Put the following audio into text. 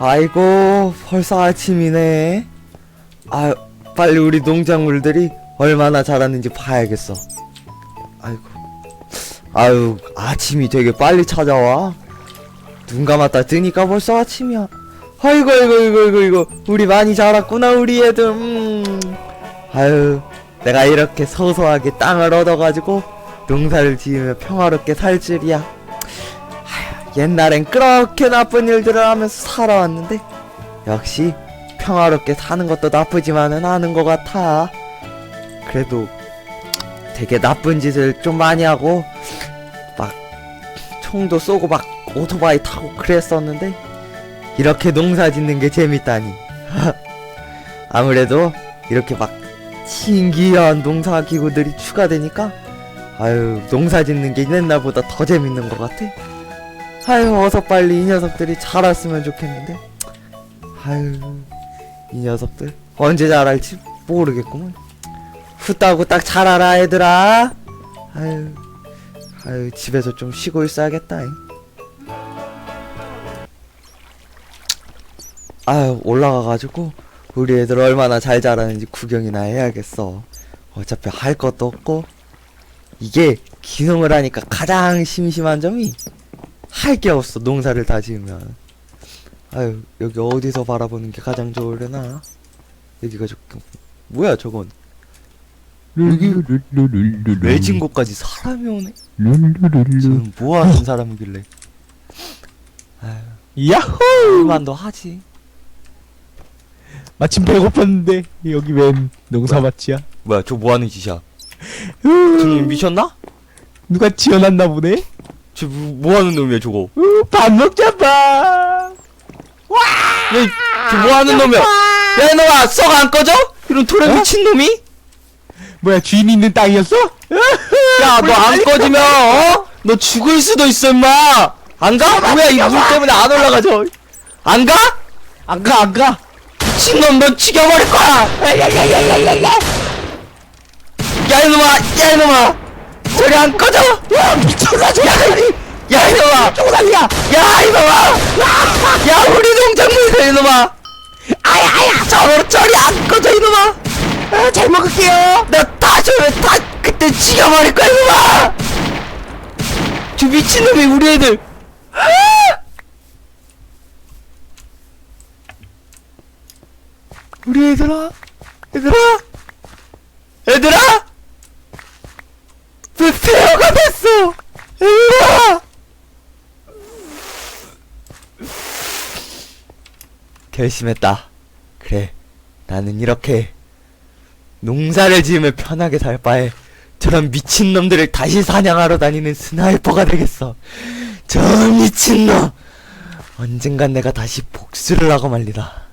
아이고 벌써 아침이네. 아 빨리 우리 농작물들이 얼마나 자랐는지 봐야겠어. 아이고. 아유 아침이 되게 빨리 찾아와. 눈 감았다 뜨니까 벌써 아침이야. 아이고 아이고 아이고 아이고 아이고. 우리 많이 자랐구나 우리 애들. 음. 아유 내가 이렇게 소소하게 땅을 얻어가지고 농사를 지으며 평화롭게 살 줄이야 옛날엔 그렇게 나쁜 일들을 하면서 살아왔는데 역시 평화롭게 사는 것도 나쁘지만은 않은 것 같아. 그래도 되게 나쁜 짓을 좀 많이 하고 막 총도 쏘고 막 오토바이 타고 그랬었는데 이렇게 농사 짓는 게 재밌다니. 아무래도 이렇게 막 신기한 농사 기구들이 추가되니까 아유 농사 짓는 게 옛날보다 더 재밌는 것 같아 아유 어서 빨리 이 녀석들이 자랐으면 좋겠는데. 아유 이 녀석들. 언제 자랄지 모르겠구먼. 후따고 딱 자라라 얘들아. 아유 아유 집에서 좀 쉬고 있어야겠다 잉. 아유 올라가가지고 우리 애들 얼마나 잘 자라는지 구경이나 해야겠어. 어차피 할 것도 없고. 이게 기농을 하니까 가장 심심한 점이 할 게 없어 농사를 다 지으면. 아유 여기 어디서 바라보는 게 가장 좋으려나? 여기가 좋 뭐야 저건? 외진 곳까지 사람이 오네? 지금 뭐하는 사람이길래. 아유 야호! 얼만도 하지? 마침 배고팠는데 여기 웬 농사밭이야? 뭐야 저 뭐하는 짓이야? 지금 미쳤나? 누가 지어놨나 보네? 저 뭐, 뭐하는 놈이야 저거 우, 밥 먹자 밥! 야, 저 뭐하는 놈이야 야 이놈아 썩 안 꺼져? 이런 토레 어? 미친 놈이? 뭐야 주인 있는 땅이었어? 야 너 안 꺼지면 어? 너 죽을 수도 있어 임마 안 가? 뭐야 이 물 때문에 안 올라가죠 안 가? 안 가 안가! 미친놈 너 죽여버릴 거야 야야야야야야 야 이놈아 야 이놈아 저리 안 꺼져! 야 미쳤나 저 야이 야 이놈아! 쪼다리야! 야 이놈아! 야 우리 농작물이다 이놈아! 아야야! 저로 저리 안 꺼져 이놈아! 아, 잘 먹을게요! 나다 저면 다 그때 죽여버릴 거야 이놈아! 저 미친놈이 우리 애들. 우리 애들아 얘들아! 얘들아 왜 폐허가 됐어. 얘들아 결심했다. 그래 나는 이렇게 농사를 지으며 편하게 살 바에 저런 미친놈들을 다시 사냥하러 다니는 스나이퍼가 되겠어. 저 미친놈! 언젠간 내가 다시 복수를 하고 말리다